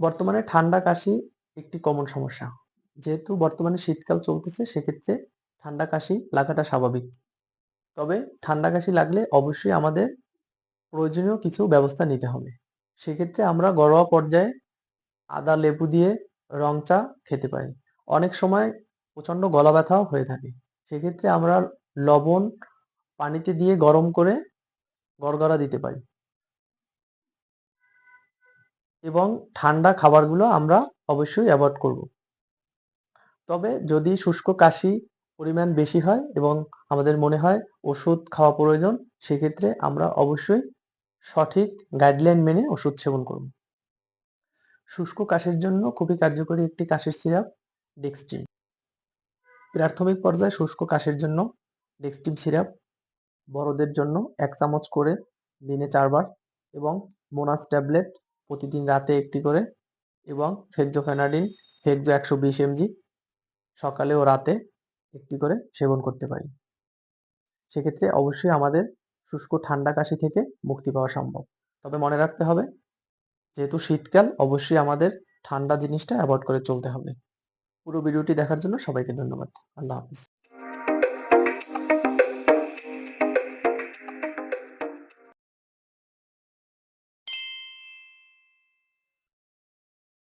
বর্তমানে ঠান্ডা কাশি একটি কমন সমস্যা। যেহেতু বর্তমানে শীতকাল চলতেছে, সেক্ষেত্রে ঠান্ডা কাশি লাগাটা স্বাভাবিক। তবে ঠান্ডা কাশি লাগলে অবশ্যই আমাদের প্রয়োজনীয় কিছু ব্যবস্থা নিতে হবে। সেক্ষেত্রে আমরা ঘরোয়া পর্যায়ে আদা, লেবু দিয়ে রং চা খেতে পারি। অনেক সময় প্রচণ্ড গলা ব্যথাও হয়ে থাকে। সেক্ষেত্রে আমরা লবণ পানিতে দিয়ে গরম করে গড়গড়া দিতে পারি। এবং ঠান্ডা খাবারগুলো আমরা অবশ্যই অ্যাভয়েড করব। তবে যদি শুষ্ক কাশি পরিমাণ বেশি হয় এবং আমাদের মনে হয় ওষুধ খাওয়া প্রয়োজন, সেক্ষেত্রে আমরা অবশ্যই সঠিক গাইডলাইন মেনে ওষুধ সেবন করব। শুষ্ক কাশির জন্য খুবই কার্যকরী একটি কাশির সিরাপ ডেক্সট্রিন প্রাথমিক পর্যায়ে শুষ্ক কাশির জন্য ডেক্সট্রিন সিরাপ বড়দের জন্য এক চামচ করে দিনে চারবার এবং মোনাস ট্যাবলেট প্রতিদিন রাতে একটি করে এবং ফেক্সোফেনাডিন ফেক্সো একশো বিশ এমজি সকালে ও রাতে একটি করে সেবন করতে পারি। সেক্ষেত্রে অবশ্যই আমাদের শুষ্ক ঠান্ডা কাশি থেকে মুক্তি পাওয়া সম্ভব। তবে মনে রাখতে হবে, যেহেতু শীতকাল, অবশ্যই আমাদের ঠান্ডা জিনিসটা অ্যাভয়েড করে চলতে হবে। পুরো ভিডিওটি দেখার জন্য সবাইকে ধন্যবাদ। আল্লাহ হাফিজ।